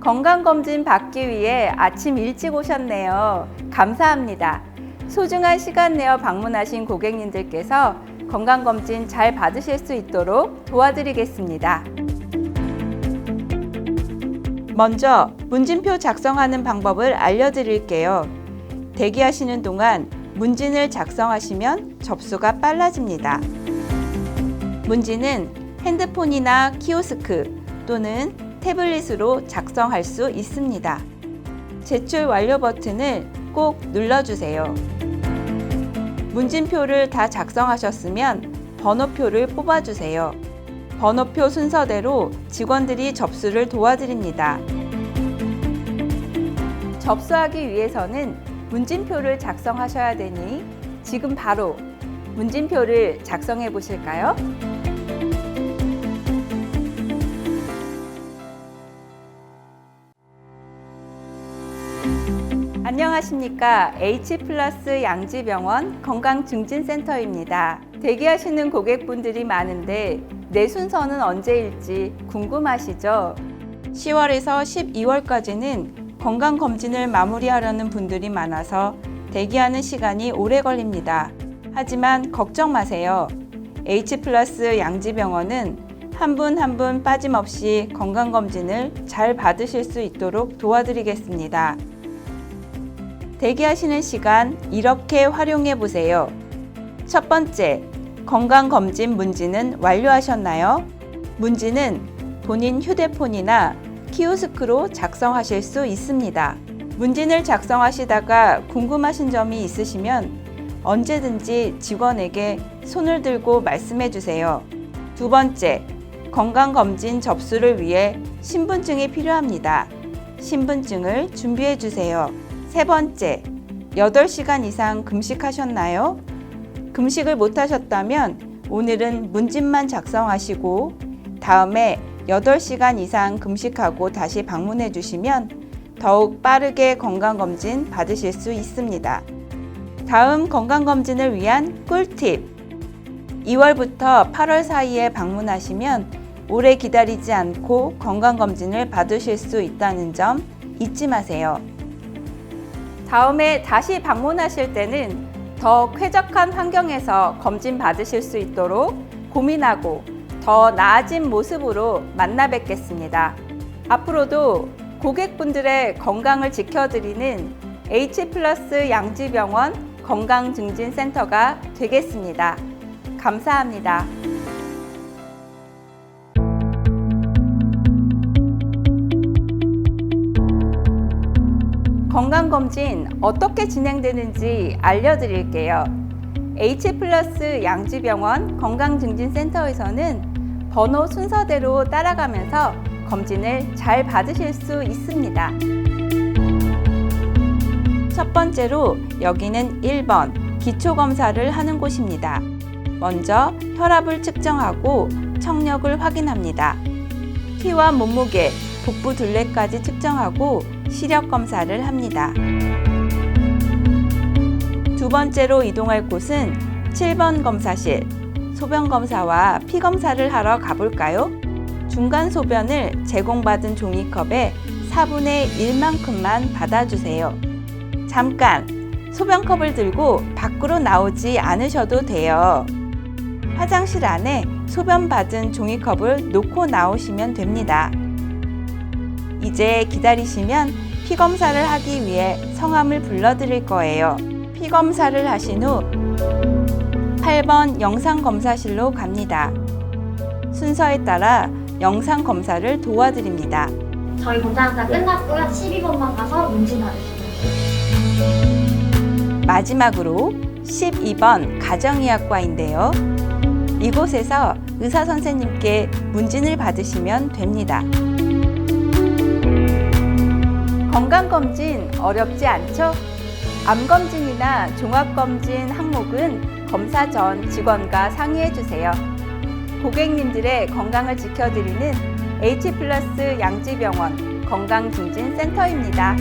건강검진 받기 위해 아침 일찍 오셨네요. 감사합니다. 소중한 시간 내어 방문하신 고객님들께서 건강검진 잘 받으실 수 있도록 도와드리겠습니다. 먼저 문진표 작성하는 방법을 알려드릴게요. 대기하시는 동안 문진을 작성하시면 접수가 빨라집니다. 문진은 핸드폰이나 키오스크 또는 태블릿으로 작성할 수 있습니다. 제출 완료 버튼을 꼭 눌러주세요. 문진표를 다 작성하셨으면 번호표를 뽑아주세요. 번호표 순서대로 직원들이 접수를 도와드립니다. 접수하기 위해서는 문진표를 작성하셔야 되니 지금 바로 문진표를 작성해 보실까요? 안녕하십니까. H 플러스 양지병원 건강증진센터입니다. 대기하시는 고객분들이 많은데 내 순서는 언제일지 궁금하시죠? 10월에서 12월까지는 건강검진을 마무리하려는 분들이 많아서 대기하는 시간이 오래 걸립니다. 하지만 걱정 마세요. H 플러스 양지병원은 한 분 한 분 빠짐없이 건강검진을 잘 받으실 수 있도록 도와드리겠습니다. 대기하시는 시간 이렇게 활용해 보세요. 첫 번째, 건강검진 문진은 완료하셨나요? 문진은 본인 휴대폰이나 키오스크로 작성하실 수 있습니다. 문진을 작성하시다가 궁금하신 점이 있으시면 언제든지 직원에게 손을 들고 말씀해 주세요. 두 번째, 건강검진 접수를 위해 신분증이 필요합니다. 신분증을 준비해 주세요. 세 번째, 8시간 이상 금식하셨나요? 금식을 못하셨다면 오늘은 문진만 작성하시고 다음에 8시간 이상 금식하고 다시 방문해 주시면 더욱 빠르게 건강검진 받으실 수 있습니다. 다음 건강검진을 위한 꿀팁! 2월부터 8월 사이에 방문하시면 오래 기다리지 않고 건강검진을 받으실 수 있다는 점 잊지 마세요. 다음에 다시 방문하실 때는 더 쾌적한 환경에서 검진 받으실 수 있도록 고민하고 더 나아진 모습으로 만나 뵙겠습니다. 앞으로도 고객분들의 건강을 지켜드리는 H 플러스 양지병원 건강증진센터가 되겠습니다. 감사합니다. 건강검진 어떻게 진행되는지 알려드릴게요. H 양지병원 건강증진센터에서는 번호 순서대로 따라가면서 검진을 잘 받으실 수 있습니다. 첫 번째로 여기는 1번 기초검사를 하는 곳입니다. 먼저 혈압을 측정하고 청력을 확인합니다. 키와 몸무게, 복부 둘레까지 측정하고 시력 검사를 합니다. 두 번째로 이동할 곳은 7번 검사실. 소변 검사와 피 검사를 하러 가볼까요? 중간 소변을 제공받은 종이컵에 4분의 1만큼만 받아주세요. 잠깐! 소변컵을 들고 밖으로 나오지 않으셔도 돼요. 화장실 안에 소변 받은 종이컵을 놓고 나오시면 됩니다. 이제 기다리시면 피 검사를 하기 위해 성함을 불러드릴 거예요. 피 검사를 하신 후 8번 영상 검사실로 갑니다. 순서에 따라 영상 검사를 도와드립니다. 저희 검사 다 끝났고요. 12번만 가서 문진 받으시면. 마지막으로 12번 가정의학과인데요. 이곳에서 의사 선생님께 문진을 받으시면 됩니다. 건강검진 어렵지 않죠? 암검진이나 종합검진 항목은 검사 전 직원과 상의해 주세요. 고객님들의 건강을 지켜드리는 H 플러스 양지병원 건강증진센터입니다.